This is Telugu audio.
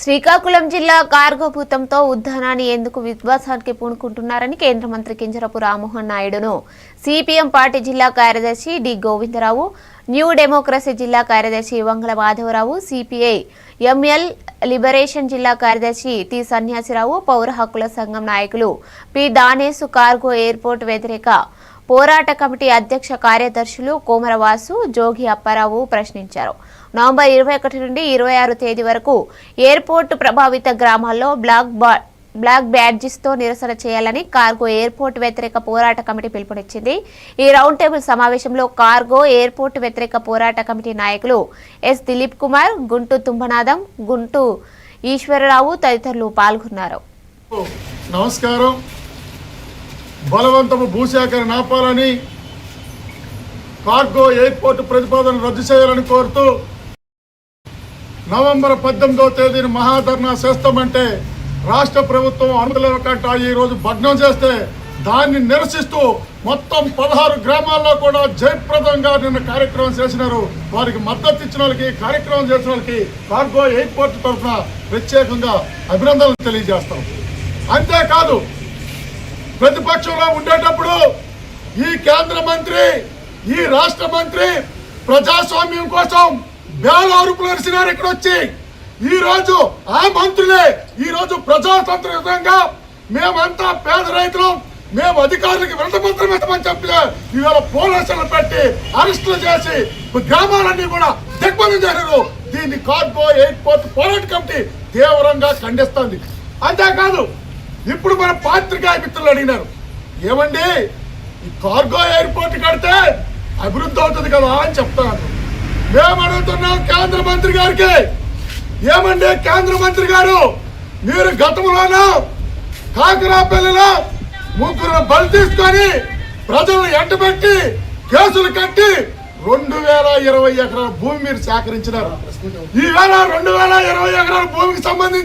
శ్రీకాకుళం జిల్లా కార్గో భూతంతో ఉద్దానాన్ని ఎందుకు విధ్వాసానికి పూనుకుంటున్నారని కేంద్ర మంత్రి కింజరపు రామ్మోహన్ నాయుడును. సిపిఎం పార్టీ జిల్లా కార్యదర్శి డి గోవిందరావు న్యూ డెమోక్రసీ జిల్లా కార్యదర్శి Vangala Madhavarao CPI ML liberation జిల్లా కార్యదర్శి టి సన్యాసిరావు పౌర హక్కుల సంఘం నాయకులు పి దానేసు కార్గో ఎయిర్పోర్ట్ వ్యతిరేక పోరాట కమిటీ అధ్యక్ష కార్యదర్శులు కోమరవాసు జోగి అప్పారావు ప్రశ్నించారు. నవంబర్ ఇరవై ఒకటి నుండి ఇరవై ఆరు తేదీ వరకు ఎయిర్పోర్టు ప్రభావిత గ్రామాల్లో బ్లాక్ బా బ్లాక్ బ్యాడ్జిస్తో నిరసన చేయాలని కార్గో ఎయిర్పోర్ట్ వ్యతిరేక పోరాట కమిటీ పిలుపునిచ్చింది. ఈ రౌండ్ టేబుల్ సమావేశంలో కార్గో ఎయిర్పోర్ట్ వ్యతిరేక పోరాట కమిటీ నాయకులు ఎస్ దిలీప్ కుమార్ గుంటు తుంబనాదం గుంటు ఈశ్వరరావు తదితరులు పాల్గొన్నారు. నమస్కారం. బలవంతము భూసేకరణ ఆపాలని కార్గో ఎయిర్పోర్ట్ ప్రతిపాదన రద్దు చేయాలని కోరుతూ నవంబర్ పద్దెనిమిదవ తేదీన మహాధర్నా చేస్తామంటే రాష్ట్ర ప్రభుత్వం అనుమతుల ఈరోజు ఈ రోజు భగ్నం చేస్తే దాన్ని నిరసిస్తూ మొత్తం పదహారు గ్రామాల్లో కూడా జయప్రదంగా నిన్న కార్యక్రమం చేసినారు. వారికి మద్దతు ఇచ్చిన వాళ్ళకి కార్యక్రమం చేసిన వాళ్ళకి కార్గో ఎయిర్పోర్ట్ తరఫున ప్రత్యేకంగా అభినందనలు తెలియజేస్తాం. అంతేకాదు ప్రతిపక్షంలో ఉండేటప్పుడు ఈ కేంద్ర మంత్రి ఈ రాష్ట్ర మంత్రి ప్రజాస్వామ్యం కోసం వేల అరుపులు అరిసినారు ఇక్కడ వచ్చి ఈ రోజు ఆ మంత్రులే ఈ రోజు విధంగా మేమంతా పేద రైతులం మేము అధికారులకి వినతపత్రం ఇస్తామని చెప్పి ఇవాళ పోలీసులు పెట్టి అరెస్టులు చేసి గ్రామాలన్నీ కూడా దిగ్బంధం చేశారు. దీన్ని కార్గో ఎయిర్పోర్ట్ పోరాట కమిటీ తీవ్రంగా ఖండిస్తుంది. అంతేకాదు ఇప్పుడు మన పాత్రికా మిత్రులు అడిగినారు. ఏమండి ఈ కార్గో ఎయిర్పోర్ట్ కడితే అభివృద్ధి అవుతుంది కదా అని చెప్తాను మేము అడుగుతున్నాం కేంద్ర మంత్రి గారికి. ఏమండి కేంద్ర మంత్రి గారు మీరు గతంలోనూ కాకరాపల్లిలో ముగ్గురు బలి తీసుకొని ప్రజలను ఎంటబెట్టి కేసులు కట్టి రెండు వేల ఇరవై ఎకరాల భూమి మీరు సేకరించినారు. ఈవేళ రెండు వేల ఇరవై ఎకరాల భూమికి సంబంధించి